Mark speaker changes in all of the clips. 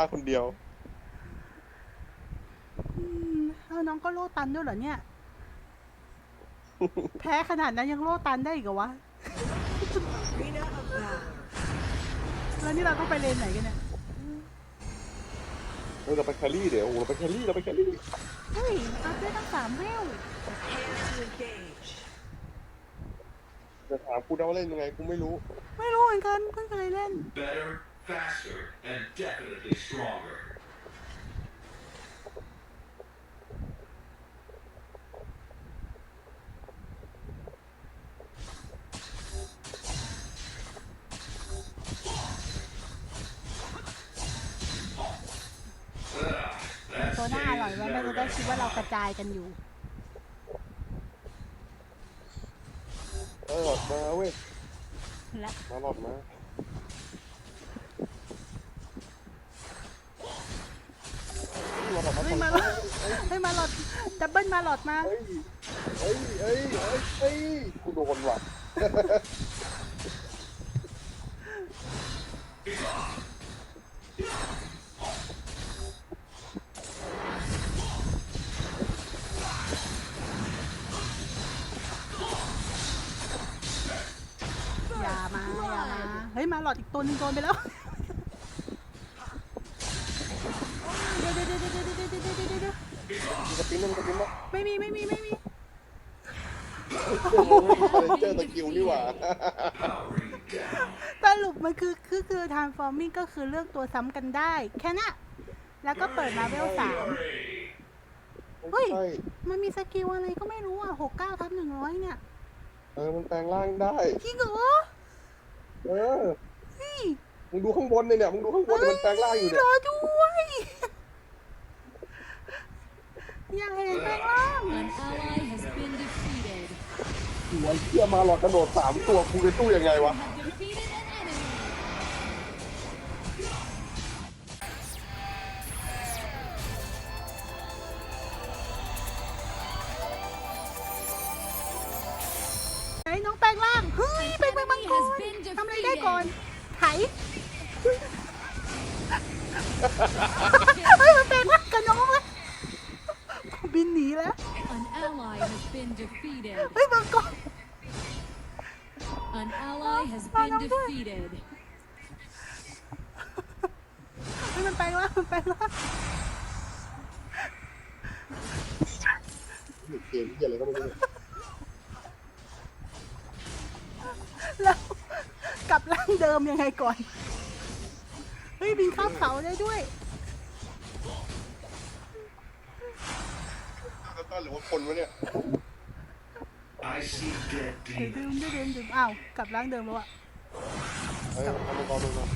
Speaker 1: ฆ่าคนเดียว
Speaker 2: อืมเอาน้องก็โลตันด้วยเหรอเนี่ย แพ้ขนาดนั้นยังโลตันได้อีกเหรอวะ
Speaker 3: Arena of Valor.
Speaker 2: แล้วนี่เราต้องไปเลนไหนกันเนี่ย
Speaker 1: เออเราไปแครี่เดี๋ยวโอ้โหเราไปแครี่เราไปแครี่
Speaker 2: เฮ้ยอัพได้ตั้งสามเวล
Speaker 3: Prepare to engage.
Speaker 1: จะถามกูได้ว่าเล่นยังไงกูไม่รู้
Speaker 2: ไม่รู้เหมือนกันเพิ่งเคยเล่น
Speaker 4: Better, faster, and definitely stronger.
Speaker 2: ตัวหน้าอร่อยว่าไม่รู้ได้คิดว่าเรากระจายกันอยู่
Speaker 1: เออหลอดมาเว้ย
Speaker 2: และ
Speaker 1: มาหลอดมา
Speaker 2: เฮ้ยมาหลอดเฮ้ยมาหลอดดับเบิล มาหลอดมา
Speaker 1: เฮ้ยเฮ้ยเฮ้ยเฮ้ยเฮ้ยกูโดนว่ะ
Speaker 2: อย่ามาอย่ามา เฮ้ยมาหลอดอีกตัวหนึงโดนไปแล้ว คือ transforming ก็คือเลือกตัวซ้ำกันได้ แค่นั้นแล้วก็เปิดมาเวลสามเฮ้ย
Speaker 1: ใช่
Speaker 2: มันมีสกิลอะไรก็ไม่รู้อะหกเก้าทับหนึ่งร้อยเนี่ย
Speaker 1: เออ มันแปลงร่างได้
Speaker 2: จริงเหรอ
Speaker 1: เออ
Speaker 2: เฮ้ย
Speaker 1: มึงดูข้างบนเนี่ยเนี่ยมึงดูข้างบนเนี่ยมันแปลงร่างอยู่เนี่ย
Speaker 2: รอด้วย อยากเห็นแปลงร่าง
Speaker 5: An ally has been defeated.
Speaker 1: หัวเชี่ยมาหลอดกระโดดสามตัวกูจะตู้ยังไงวะ
Speaker 2: ทำอะไรได้ก่อนไถเฮ้ยมันแปลงร่างกับน้องเลยบินหนีแล้ว
Speaker 5: An ally has been defeated.
Speaker 2: เฮ้ยมังกร
Speaker 5: An ally has
Speaker 2: Oh,
Speaker 5: been
Speaker 2: no, good.
Speaker 5: defeated.
Speaker 2: เฮ้ยมันแปลงร่างมันแปลงร่าง
Speaker 1: เกมเหียอะไรก็ไม่รู้
Speaker 2: แล้ว ร่างเดิมยังไงก่อน เฮ้ยบินข้ามเขาได้ด้วย
Speaker 1: แล้วก็หรือว่าคนวะเนี่ย
Speaker 4: I see dead
Speaker 2: เดี๋ยว
Speaker 4: demons.
Speaker 2: ดื่มเดี๋ยวดื่มดื่มอ้าวกลับร่างเดิมแล้วอะ
Speaker 1: เฮ้ยทำมังกรดูก่อน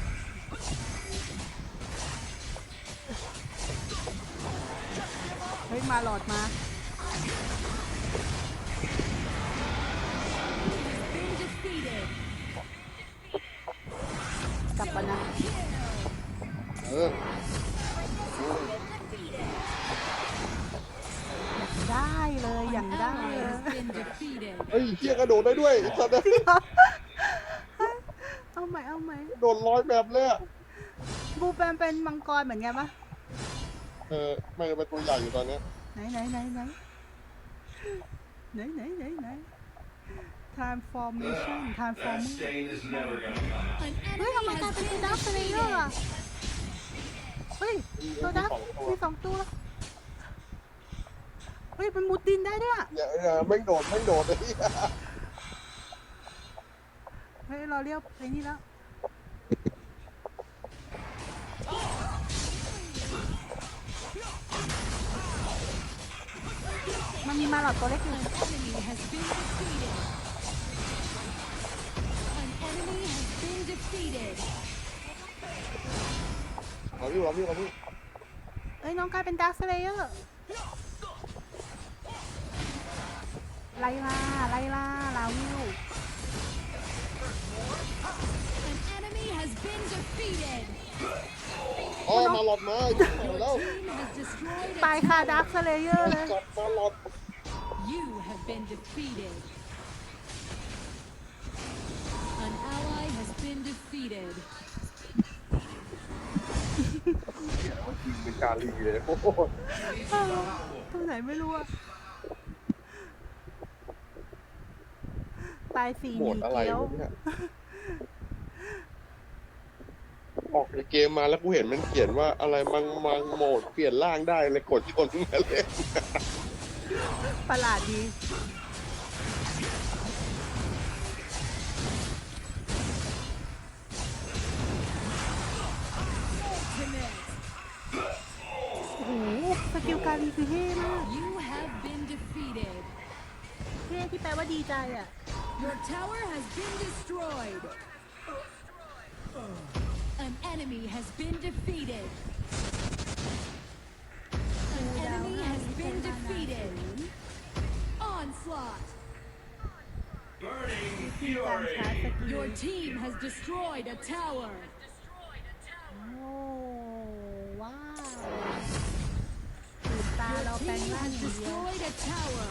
Speaker 2: เฮ้ยมาหลอดมา กลับมานะ
Speaker 1: เออ
Speaker 2: ได้เลยอย่างได้เลย
Speaker 1: เฮ้ยเฮียกระโดดได้ด้วยไอ้สัตว์
Speaker 2: เอเอาใหม่เอาใหม่
Speaker 1: โดดลอยแบบเลยอะ
Speaker 2: บูแปมเป็นมังกรเหมือนกันปะ
Speaker 1: เออไม่เป็นตัวใหญ่อยู่ตอนเนี้ย
Speaker 2: ไหนไหนไหนไหนไหนไหนไหนไหน transformation
Speaker 4: That
Speaker 2: transforming
Speaker 4: stain is never gonna come out.
Speaker 5: An
Speaker 2: เฮ้ยทำไม
Speaker 5: enemy
Speaker 2: กลายเป็น
Speaker 5: has
Speaker 2: ตัว
Speaker 5: been
Speaker 2: ดักสเลเยอร์
Speaker 5: defeated.
Speaker 2: อะเฮ้ยตัวดักมีสองตัว เฮ้ยมันมุดดินได้ด้วยอะ
Speaker 1: เนี่ยเออแม่งโดดแม่งโดดไอ้เหี้ย
Speaker 2: เฮ้ยเราเรียกไอ้นี่แล้ว มันมีมาหลอดตัวเล็กอยู่
Speaker 5: An enemy has been defeated.
Speaker 1: เอาพี่เอาพี่เอาพี่
Speaker 2: เอ้ยน้องกลายเป็นดาร์คสเลเยอร์ไลลาไลลาลาวิว
Speaker 5: An enemy has been defeated.
Speaker 1: อ๋อมาหลอดมาอยู่แล้ว
Speaker 5: Team has destroyed
Speaker 2: ตาย
Speaker 5: a
Speaker 2: คาดาร์คสเลเยอร์เลย
Speaker 1: จับมาหลอด
Speaker 5: You have been defeated. An ally has been defeated.
Speaker 1: การลีเลยโอ้โห
Speaker 2: เออตรงไหนไม่รู้อะตายสี่
Speaker 1: โห
Speaker 2: ห
Speaker 1: ม
Speaker 2: นี
Speaker 1: ดอะไร
Speaker 2: เกี้ยว
Speaker 1: วะเนี่ยออกในเกมมาแล้วกูเห็นมันเขียนว่าอะไรมังมังโหมดเปลี่ยนร่างได้เลยกดชนมาเลย
Speaker 2: ประหลาดดี เท่ที่แปลว่าดีใจอ่ะ
Speaker 5: Your tower has been destroyed. An enemy has been defeated. An enemy has been defeated. Onslaught.
Speaker 4: Burning
Speaker 2: ที่การชาร์จ
Speaker 4: fury.
Speaker 2: สกิล
Speaker 5: Your team has destroyed a tower.
Speaker 2: โอ้ว้าวตื่นตาเรา
Speaker 5: Your
Speaker 2: แปลง
Speaker 5: team
Speaker 2: ร่าง
Speaker 5: has
Speaker 2: อย่างเดียว
Speaker 5: destroyed a tower.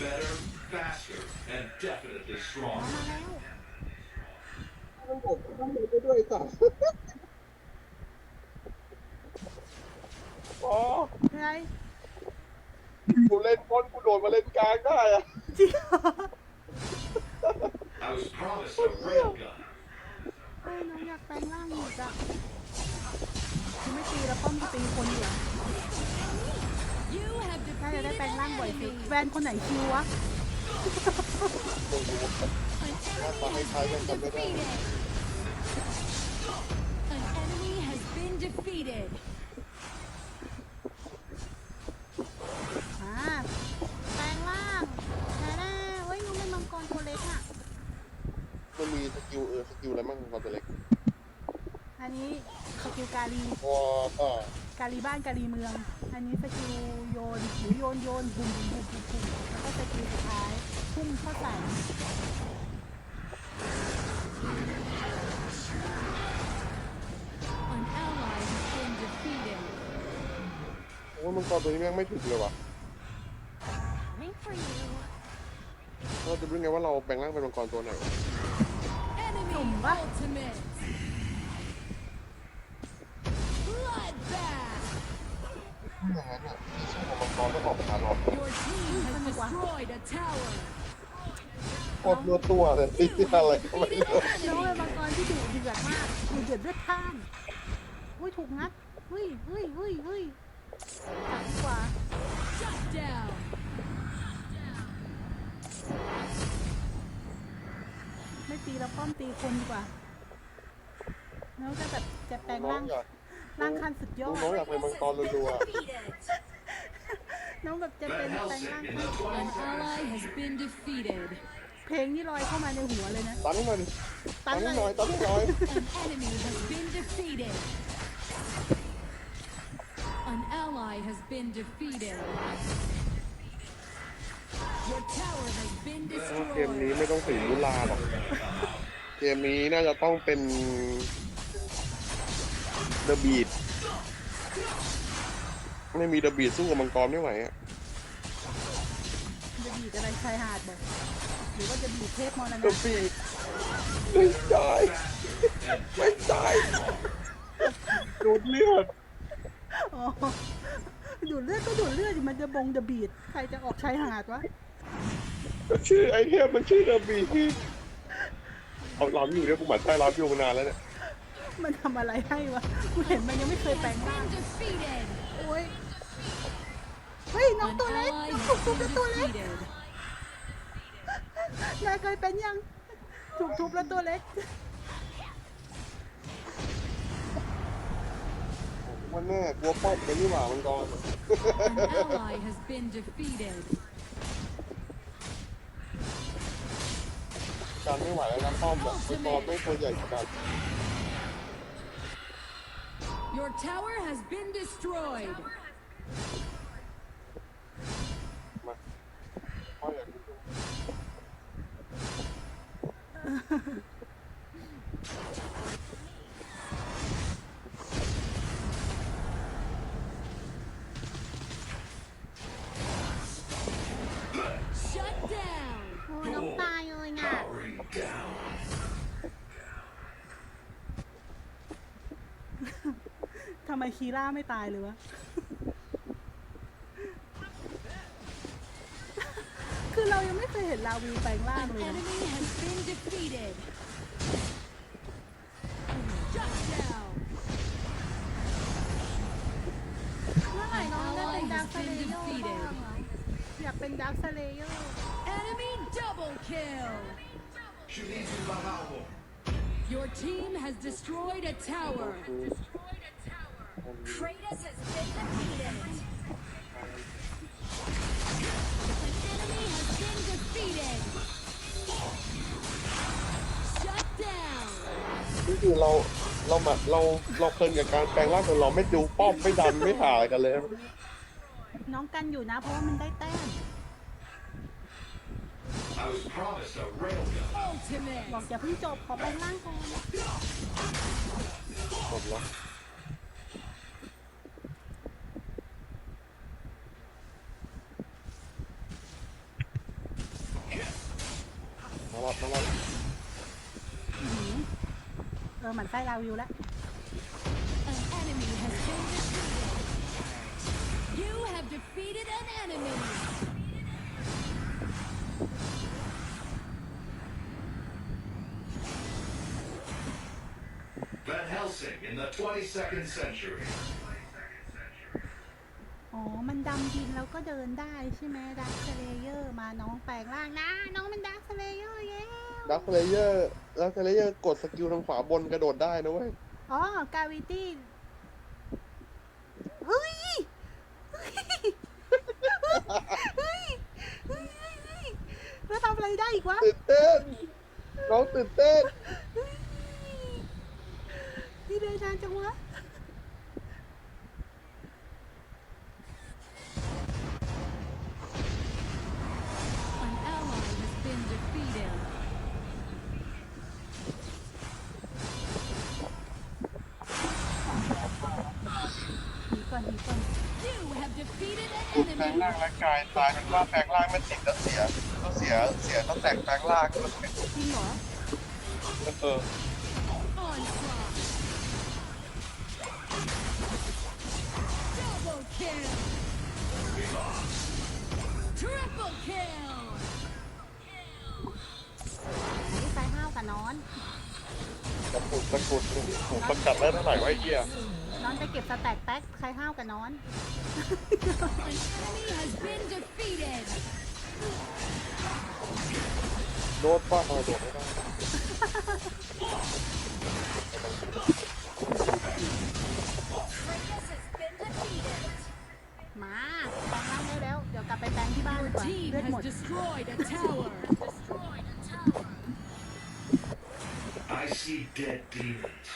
Speaker 4: Better, faster, and definitely
Speaker 2: มา
Speaker 4: stronger.
Speaker 2: แล้ว
Speaker 1: มันบอกต้องมีไปด้วยสัตว์อ๋อ
Speaker 2: อะไร
Speaker 1: กูเล่นบนกูโดดมาเล่นกลางได้อะ
Speaker 2: จริงเหรอ
Speaker 4: I was promised a railgun.
Speaker 2: เฮ้ยน้องอยากแปลงร่างอีกอะคือ ไม่ตีแล้วป้อมจตีคนอยู่น่จะได้แปลงร่างบ่อยสิแวนคนไหนคิววะถ้าใช้กั
Speaker 1: นจำไม่
Speaker 2: ได้ กิลการี
Speaker 1: พอก็
Speaker 2: การีบ้านการีเมือง อันนี้สกิลโยนหรือโยนโยนบุ่มบุ่มบุ่มบุ่มแล้วก็สกิลสุดท้ายพุ่งเข้าใส่
Speaker 5: An ally has been defeated.
Speaker 1: โอ้ยมังกรตัวนี้แม่งไม่ถึงเลยว่ะ
Speaker 5: Wait for you.
Speaker 1: เราจะรู้ไงว่าเราแปลงร่างเป็นมังกรตัวไหน
Speaker 5: Enemy
Speaker 2: Tumba.
Speaker 5: ultimate. Bloodbath.
Speaker 1: อย่างนั้นอะที่ชื่อของมังกรต้องออกมาหรอก
Speaker 5: Your team has destroyed a tower.
Speaker 1: กดรัวตัวแต่ที่อะไรก็ไม่รู้
Speaker 2: น้องเป็นมังกรที่ดุเดือดมากดุเดือดเลือดพล่านอุ้ยถูกงัดเฮ้ยเฮ้ยเฮ้ยเฮ้ยกลับดีกว่า
Speaker 5: Shut down.
Speaker 2: ไม่ตีแล้วป้อมตีคนดีกว่าน้องจะแบบจะแปลง
Speaker 1: น้อ
Speaker 2: ร่างง
Speaker 1: อยาก
Speaker 2: ร่างขั้นสุดยอด
Speaker 1: น้องอยากเป็นมังกรรัว
Speaker 2: น้องแบบจะเป็น
Speaker 4: Van
Speaker 2: แปลงร่าง
Speaker 4: Helsing in
Speaker 2: ขั้น
Speaker 4: the
Speaker 5: An ally has been defeated.
Speaker 2: เพลงนี่ลอยเข้ามาในหัวเลยนะ
Speaker 1: ๆตันหน่อยดิ
Speaker 2: ตั
Speaker 1: ตั
Speaker 2: น
Speaker 1: น
Speaker 2: เล
Speaker 1: หน่อย
Speaker 2: ย
Speaker 1: ตันหน่อย
Speaker 5: An enemy has been defeated. An ally has been defeated. Your tower has been
Speaker 1: เกมนี้
Speaker 5: destroyed.
Speaker 1: ไม่ต้องถึงมุลาหรอก เกมนี้น่าจะต้องเป็นเดอะบีด ไม่มีเดอะบีดสู้กับมังกรไม่ไหวอะ
Speaker 2: จะบีดอะไรชายหาดบอกหรือว่าจะบีดเทพมร
Speaker 1: เด
Speaker 2: ณะ
Speaker 1: อะบีดไม่ตายไม่ตายดูดเลือด
Speaker 2: อ๋อดูดเลือดก็ดูดเลือดดิมันจะบงจะบีดใครจะออกชายหาดวะ
Speaker 1: ชื่อไอเทมมันชื่อเดอะบีดเอาล้อมอยู่เนี่ยกูหมั่นไส้ล้อมอยู่มานานแล้วเนี่ย
Speaker 2: มันทำอะไรให้วะกูเห็นมันยังไม่เคย
Speaker 5: Has
Speaker 2: แปลงร่าง
Speaker 5: been defeated.
Speaker 2: โอ้ย เฮ้ยน้อง
Speaker 5: An
Speaker 2: ตัวเล็ก
Speaker 5: ally
Speaker 2: น้องถูก
Speaker 5: has
Speaker 2: ทุบ
Speaker 5: been
Speaker 2: แล้วตัวเล็ก
Speaker 5: defeated.
Speaker 2: นายเคยเป็นยังถูกทุบแล้วตัวเล็ก
Speaker 1: มันแน่กลัวป้อมกันนี่หว่ามังกร
Speaker 5: An ally has been defeated.
Speaker 1: การไม่ไหวแล้วนะป้อมแบบมังกรไม่ตัวใหญ่ขนาด
Speaker 5: Your tower has been destroyed.
Speaker 4: ทำ
Speaker 2: ไมคีร่าไม่ตายเลยวะ คือเรายังไม่เคยเห็นลาวีแปลงร่าง
Speaker 5: An
Speaker 2: เลยนะ
Speaker 5: enemy has been defeated. Shut down.
Speaker 2: เมื่อไหร่น้องจะเป็นดาร์คสเลเยอร์บ้างอะอยากเป็นดาร์คสเลเยอร์
Speaker 5: Enemy double kill.
Speaker 4: Shinichi Banao.
Speaker 5: Your team has destroyed a tower.
Speaker 1: คือเราเรามาเราเราเพลินกับการแปลงร่างจนเราไม่ดูป้อมไม่ดันไม่หาอะไรกันเลย
Speaker 2: น้องกันอยู่นะ เพราะว่ามันได้แต้ม
Speaker 4: I was promised a railgun.
Speaker 2: บอก
Speaker 5: Ultimate.
Speaker 2: อย่าเพิ่งจบขอแปลงร่างก่อน
Speaker 1: หมดแล้วมาวัดมาวัด
Speaker 2: เออหมันไส้ลาวิวแล้ว
Speaker 5: An enemy has been defeated. You have defeated an enemy.
Speaker 4: Van Helsing in the 22nd century.
Speaker 2: อ๋อ มันดำดินแล้วก็เดินได้ใช่ไหมดาร์คสเลเยอร์มาน้องแปลงร่างนะ น้องมันดาร์คสเลเยอร์แล้ว
Speaker 1: ดักเพลเยอร์ดักเพลเยอร์กดสกิลทางขวาบนกระโดดได้นะเว้ย
Speaker 2: อ๋อกาวิตี้เฮ้ยเฮ้ยเฮ้ยเฮ้ยเฮ้ยแล้วทำอะไรได้อีกวะ
Speaker 1: ตื่นเต้น น้องตื่นเต้น
Speaker 2: เฮ้ยนี่เดินนานจังวะ
Speaker 1: แปลง
Speaker 5: enemy.
Speaker 1: ร่างและกายตายเป็นว่าแปลงร่างไม่ติดแล้วเสียแล้วเสียเสียตั้งแต่งแปลงร่างก็เป็น
Speaker 2: จริงเหรอ
Speaker 1: เออ
Speaker 5: Onslaught. Double kill. Triple kill.
Speaker 2: นี่ไฟห้าวกับนอน
Speaker 1: ตะกุดตะกุดถูกประกัดได้เท่าไหร่วะไอ้เหี้ย
Speaker 2: นอนไปเก็บสแต็กแป๊กใครห้าวกับนอน
Speaker 5: An enemy has been defeated.
Speaker 1: โดดป้ามาโดดไม่ได้
Speaker 3: Kratos has been defeated.
Speaker 2: มาแปลงร่างได้แล้วเดี๋ยวกลับไปแปลงที่บ้าน
Speaker 5: Your
Speaker 2: ก่อน
Speaker 5: team
Speaker 2: เลือดหมด
Speaker 5: has destroyed a tower.
Speaker 4: I see dead demons.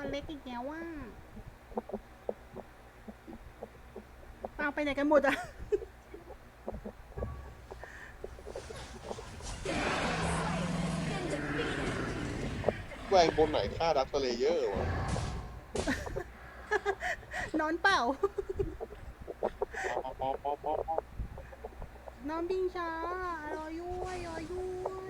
Speaker 2: เป็นมังกรเล็กอีกแล้วว่าเอาไปไหนกันหมดอะ
Speaker 1: แหวงบนไหนฆ่าดักสเลเยอร์วะ
Speaker 2: นอนเปล่า
Speaker 1: ปอปอปอปอ
Speaker 2: น้องบิงช้ารอยุ้ยรอยุ้ย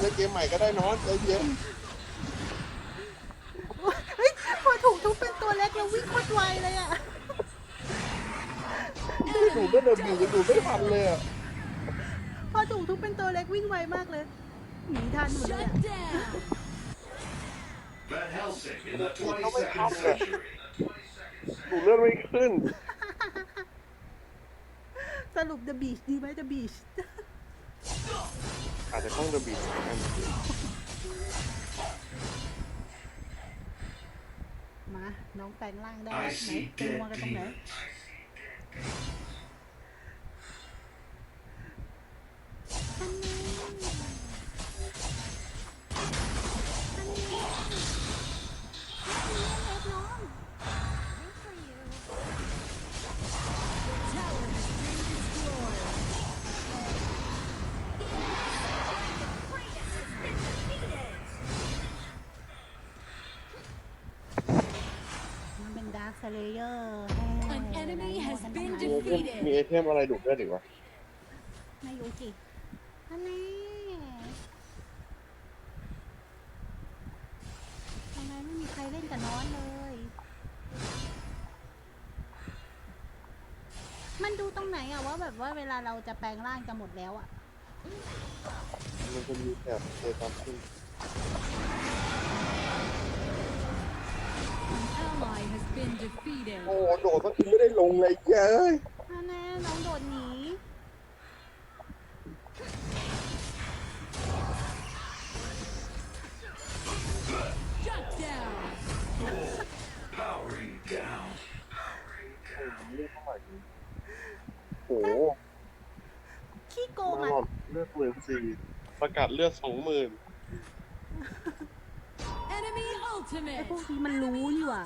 Speaker 2: เอาเล่น
Speaker 1: เกมใหม่ก็ได้นอนใจเย็น
Speaker 2: เฮ้ยพอถูกทุบเป็นตัวเล็กแล้ววิ่งโคตรไวเลยอะ
Speaker 1: ดูก็เดินบียังดูไม่ทันเลยอะ
Speaker 2: พอถูกทุบเป็นตัวเล็กวิ่งไวมากเลยหนีทันหมดเลย
Speaker 5: Shut
Speaker 2: อะ
Speaker 5: down.
Speaker 4: Van Helsing in the
Speaker 1: Oh, no, wait,
Speaker 4: 22nd
Speaker 1: how-
Speaker 4: century.
Speaker 1: ดูเลื่อนไม่ขึ้น
Speaker 2: สรุป The Beach ดีไหม The Beach
Speaker 1: อาจจะต้องเดินบีกัน
Speaker 2: มา น้องแปลงร่างได้
Speaker 4: I
Speaker 2: ไหน
Speaker 4: see
Speaker 2: เป็น
Speaker 4: dead
Speaker 2: มัวกันตรงไหน เป็น Dark Slayer
Speaker 5: An enemy has been
Speaker 1: มีไอเทม
Speaker 5: defeated.
Speaker 1: มีไอเทมอะไรดูดเลือดอีกวะ
Speaker 2: ไม่รู้สิอันนี้ทำไมไม่มีใครเล่นกับน้องเลย มันดูตรงไหนอะว่าแบบว่าเวลาเราจะแปลงร่างจะหมดแล้วอะ
Speaker 1: มันจะมีแถบเทตัมขึ้น
Speaker 5: ally has been defeated.
Speaker 1: โอ้โดดสักทีไม่ได้ลงเลยเย้ย
Speaker 2: อันนี้น้องโดดหนี
Speaker 5: Shut down.
Speaker 4: Powering down.
Speaker 1: เลือดเท่าไหร่ดีโอ้โห
Speaker 2: ขี้โกง
Speaker 1: มา
Speaker 2: อะ
Speaker 1: หลอดเลือดหมื่นสี่ประกาศเลือดสองหมื่น
Speaker 5: Enemy
Speaker 2: ไอ้
Speaker 5: ultimate.
Speaker 2: พวกนี้มันรู้นี่หว่า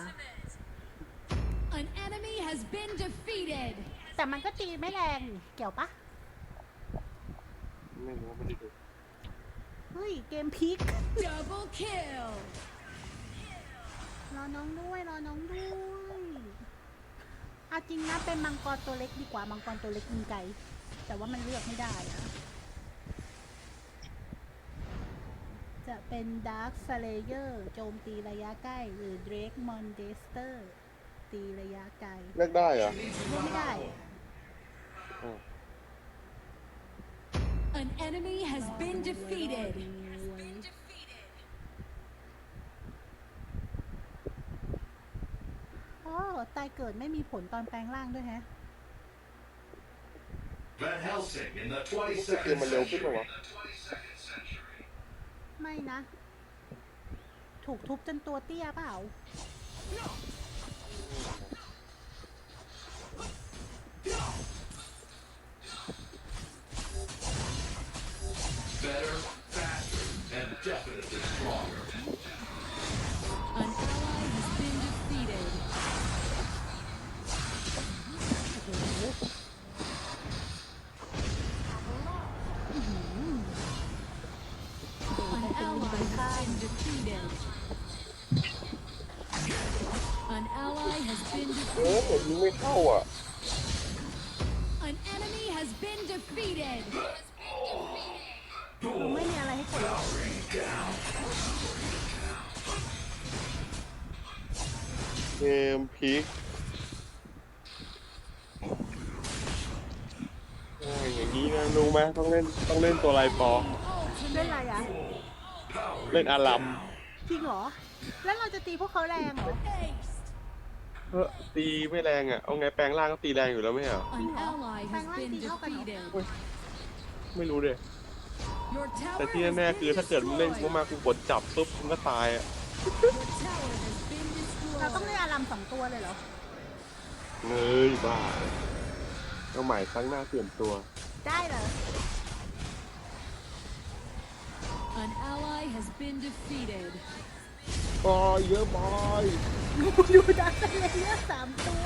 Speaker 5: An enemy has been defeated.
Speaker 2: แต่มันก็ตีไม่แรงนี่เกี่ยวปะ
Speaker 1: ไม่รู้ไม่ได้ดู
Speaker 2: เฮ้ย เกมพลิก
Speaker 5: Double kill.
Speaker 2: รอน้องด้วย รอน้องด้วยเอาจริงนะเป็นมังกรตัวเล็กดีกว่ามังกรตัวเล็กยิงไกลแต่ว่ามันเลือกไม่ได้อะ จะเป็นดาร์คสเลเยอร์โจมตีระยะใกล้ หรือเดรกมอนเดสเตอร์ตีระยะไกล
Speaker 1: เลือกได้เหรอ
Speaker 2: เลือกไม่ได้อะ
Speaker 5: An enemy has been defeated.
Speaker 2: อ๋อตายเกิดไม่มีผลตอนแปลงร่างด้วยแฮะ
Speaker 4: Van Helsing in the
Speaker 1: รู้สึกเกม
Speaker 4: 22nd
Speaker 1: มันเร็วขึ้น
Speaker 4: century.
Speaker 1: ปะวะ
Speaker 2: ไม่นะ ถูกทุบจนตัวเตี้ยเปล่า
Speaker 4: Better, faster, and definitely stronger.
Speaker 5: An ally has been
Speaker 1: เออ
Speaker 5: defeated.
Speaker 1: ผมยิงไม่เข้าอะ
Speaker 5: An enemy has been defeated.
Speaker 2: หนูไม่มีอะไรให้กดหรอก
Speaker 1: เกมพลิกโอ้ยอย่างนี้นะรู้ไหมต้องเล่นต้องเล่นตัวลายปอ
Speaker 2: เล่นอะไรอะ
Speaker 1: เล่นอารัม
Speaker 2: จริงเหรอ แล้วเราจะตีพวกเขาแรงเหรอ
Speaker 5: Ace.
Speaker 1: เฮ้อตีไม่แรงอะ เอาไงแปลงร่างก็ตีแรงอยู่แล้วไม่เหรอ
Speaker 5: An ally has been
Speaker 2: Bang, bang, bang.
Speaker 5: defeated.
Speaker 1: ไม่รู้เด้
Speaker 5: Your
Speaker 1: แต่
Speaker 5: tower
Speaker 1: ที่
Speaker 5: has
Speaker 1: แน่
Speaker 5: been
Speaker 1: ๆคือ ถ้าเกิดมึงเล่นกู
Speaker 5: destroyed.
Speaker 1: มากกูกดจับปุ๊บมึงก็ตายอะ
Speaker 5: Your tower has been
Speaker 2: เราต้อง
Speaker 5: destroyed.
Speaker 2: เล่นอารัมสองตัวเลยเหรอ
Speaker 1: เงยบ้าเอาใหม่ครั้งหน้าเปลี่ยนตัว
Speaker 2: ได้เหรอ
Speaker 5: An ally has been defeated.
Speaker 1: บอยเยอะบอย
Speaker 2: ดูดักเลเยอร์สามตัว